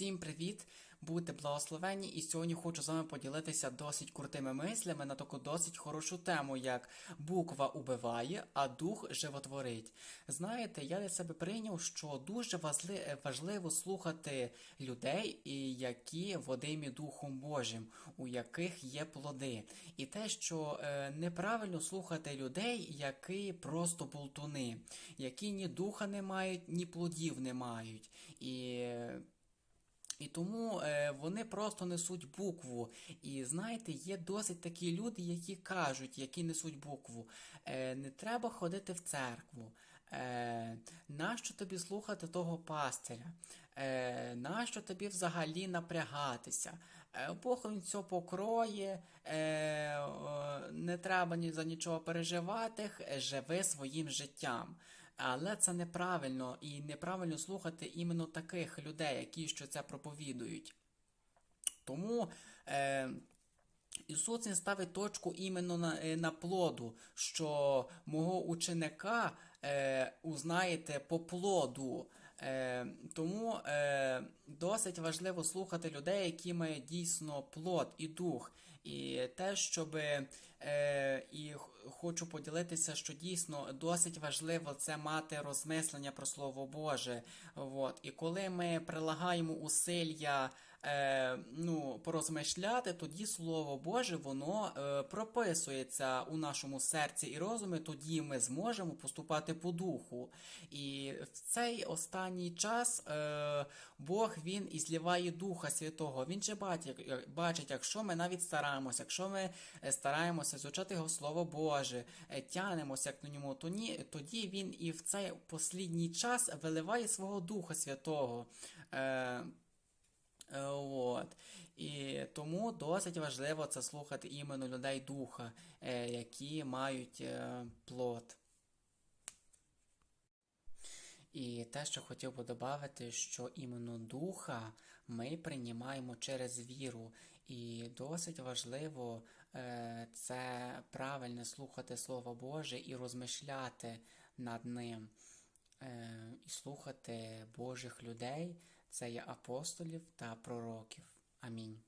Всім привіт! Будьте благословені, і сьогодні хочу з вами поділитися досить крутими мислями на таку досить хорошу тему, як буква убиває, а дух животворить. Знаєте, я для себе прийняв, що дуже важли- важливо слухати людей, які водимі Духом Божим, у яких є плоди. І те, що е, неправильно слухати людей, які просто болтуни, які ні духа не мають, ні плодів не мають. І і тому е, вони просто несуть букву. І знаєте, є досить такі люди, які кажуть, які несуть букву. Е, не треба ходити в церкву. Е, нащо тобі слухати того пастиря? Е, нащо тобі взагалі напрягатися? Е, Бог він все покроє, е, не треба ні за нічого переживати, живи своїм життям. Але це неправильно і неправильно слухати іменно таких людей, які що це проповідують. Тому е, Ісус він ставить точку іменно на, е, на плоду, що мого ученика е, узнаєте по плоду. Е, тому е, досить важливо слухати людей, які мають дійсно плод і дух. І те, щоб е, і хочу поділитися, що дійсно досить важливо це мати розмислення про Слово Боже. От. І коли ми прилагаємо усилля е, ну, порозмишляти, тоді Слово Боже воно е, прописується у нашому серці і розумі, тоді ми зможемо поступати по духу. І в цей останній час е, Бог він і зливає Духа Святого. Він же бачить, якщо ми навіть стараємося, якщо ми е, стараємося звучати його Слово Боже, е, тянемося к ньому, то ні, тоді він і в цей послідній час виливає свого Духа Святого. Е, От. І тому досить важливо це слухати іменно людей духа, е, які мають е, плод. І те, що хотів би додати, що іменно духа ми приймаємо через віру. І досить важливо е, це правильно слухати Слово Боже і розмишляти над ним. Е, і слухати Божих людей, це є апостолів та пророків. Амінь.